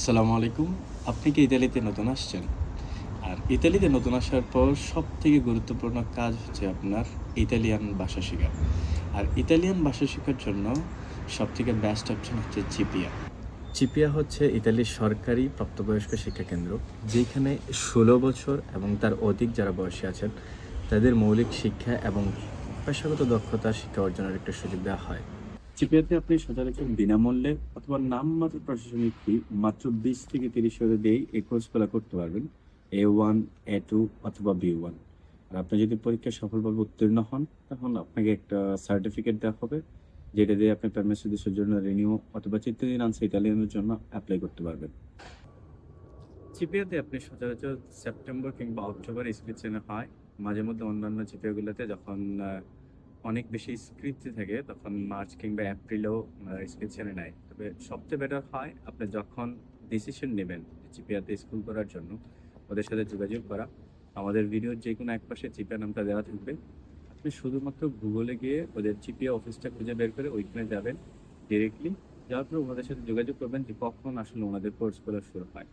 আসসালামু আলাইকুম। আপনি কি ইতালিতে নতুন আসছেন? আর ইতালিতে নতুন আসার পর সব থেকে গুরুত্বপূর্ণ কাজ হচ্ছে আপনার ইতালিয়ান ভাষা শেখা। আর ইতালিয়ান ভাষা শেখার জন্য সব থেকে বেস্ট অপশন হচ্ছে চিপিয়া চিপিয়া হচ্ছে ইতালির সরকারি প্রাপ্তবয়স্ক শিক্ষা কেন্দ্র যেখানে ষোলো বছর এবং তার অধিক যারা বয়সী আছেন, তাদের মৌলিক শিক্ষা এবং পেশাগত দক্ষতা শিক্ষা অর্জনের একটা সুযোগ দেওয়া হয়। চিপিয়াতে আপনি সচরাচর বিনামূল্যে অথবা নামমাত্র প্রশাসনিক ফি মাত্র বিশ থেকে তিরিশ হাজার দিয়েই এই কোর্সগুলো করতে পারবেন। এ ওয়ান এ টু অথবা বি ওয়ান আর আপনি যদি পরীক্ষায় সফলভাবে উত্তীর্ণ হন, তখন আপনাকে একটা সার্টিফিকেট দেওয়া হবে, যেটা দিয়ে আপনি পারমিশন জন্য রিনিউ অথবা চিত্তদিন আনসা ইটালিয়ানের জন্য অ্যাপ্লাই করতে পারবেন। চিপিয়াতে আপনি সচরাচর সেপ্টেম্বর কিংবা অক্টোবর ইসক্রিপশনে হয়। মাঝে মধ্যে অন্যান্য চিপিয়াগুলোতে যখন অনেক বেশি স্ক্রিপ্ট থাকে, তখন মার্চ কিংবা এপ্রিলেও স্ক্রিপশনে নেয়। তবে সবচেয়ে বেটার হয় আপনি যখন ডিসিশন নেবেন চিপিয়াতে স্কুল করার জন্য, ওদের সাথে যোগাযোগ করা। আমাদের ভিডিওর যে কোনো এক পাশে চিপিয়া নামটা দেওয়া থাকবে। আপনি শুধুমাত্র গুগলে গিয়ে ওদের চিপিয়া অফিসটা খুঁজে বের করে ওইখানে যাবেন। ডিরেক্টলি যাওয়ার পর ওনাদের সাথে যোগাযোগ করবেন যে কখন আসলে ওনাদের কোর্সগুলো শুরু হয়।